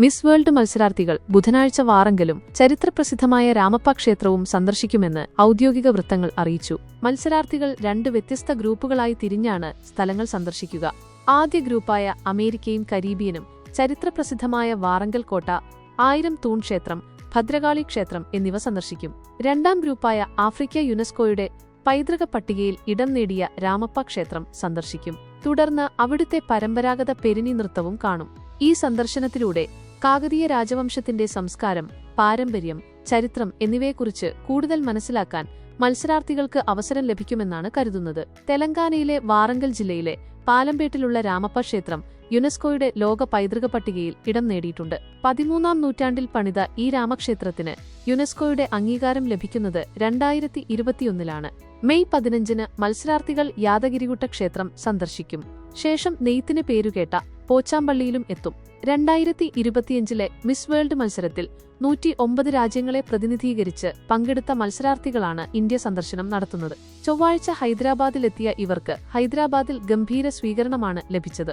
Miss world മത്സരാർത്ഥികൾ ബുധനാഴ്ച വാറങ്കലും ചരിത്രപ്രസിദ്ധമായ രാമപ്പ ക്ഷേത്രവും സന്ദർശിക്കുമെന്ന് ഔദ്യോഗിക വൃത്തങ്ങൾ അറിയിച്ചു. മത്സരാർത്ഥികൾ രണ്ട് വ്യത്യസ്ത ഗ്രൂപ്പുകളായി തിരിഞ്ഞാണ് സ്ഥലങ്ങൾ സന്ദർശിക്കുക. ആദ്യ ഗ്രൂപ്പായ അമേരിക്കയും കരീബിയനും ചരിത്രപ്രസിദ്ധമായ വാറങ്കൽ കോട്ട ആയിരം തൂൺ ക്ഷേത്രം ഭദ്രകാളി ക്ഷേത്രം എന്നിവ സന്ദർശിക്കും. രണ്ടാം ഗ്രൂപ്പായ ആഫ്രിക്ക യുനെസ്കോയുടെ പൈതൃക പട്ടികയിൽ ഇടം നേടിയ രാമപ്പ ക്ഷേത്രം സന്ദർശിക്കും. തുടർന്ന് അവിടുത്തെ പരമ്പരാഗത പെരിനി നൃത്തവും കാണും. ഈ സന്ദർശനത്തിലൂടെ കാകതീയ രാജവംശത്തിന്റെ സംസ്കാരം പാരമ്പര്യം ചരിത്രം എന്നിവയെക്കുറിച്ച് കൂടുതൽ മനസ്സിലാക്കാൻ മത്സരാർത്ഥികൾക്ക് അവസരം ലഭിക്കുമെന്നാണ് കരുതുന്നത്. തെലങ്കാനയിലെ വാറങ്കൽ ജില്ലയിലെ പാലംപേട്ടിലുള്ള രാമപ്പ ക്ഷേത്രം യുനെസ്കോയുടെ ലോക പൈതൃക പട്ടികയിൽ ഇടം നേടിയിട്ടുണ്ട്. പതിമൂന്നാം നൂറ്റാണ്ടിൽ പണിത ഈ രാമക്ഷേത്രത്തിന് യുനെസ്കോയുടെ അംഗീകാരം ലഭിക്കുന്നത് രണ്ടായിരത്തി ഇരുപത്തിയൊന്നിലാണ് മെയ് പതിനഞ്ചിന് മത്സരാർത്ഥികൾ യാദഗിരികുട്ട ക്ഷേത്രം സന്ദർശിക്കും. ശേഷം നെയ്ത്തിന് പേരുകേട്ട പോച്ചാമ്പള്ളിയിലും എത്തും. രണ്ടായിരത്തി ഇരുപത്തിയഞ്ചിലെ മിസ് വേൾഡ് മത്സരത്തിൽ നൂറ്റി ഒമ്പത് രാജ്യങ്ങളെ പ്രതിനിധീകരിച്ച് പങ്കെടുത്ത മത്സരാർത്ഥികളാണ് ഇന്ത്യ സന്ദർശനം നടത്തുന്നത്. ചൊവ്വാഴ്ച ഹൈദരാബാദിലെത്തിയ ഇവർക്ക് ഹൈദരാബാദിൽ ഗംഭീര സ്വീകരണമാണ് ലഭിച്ചത്.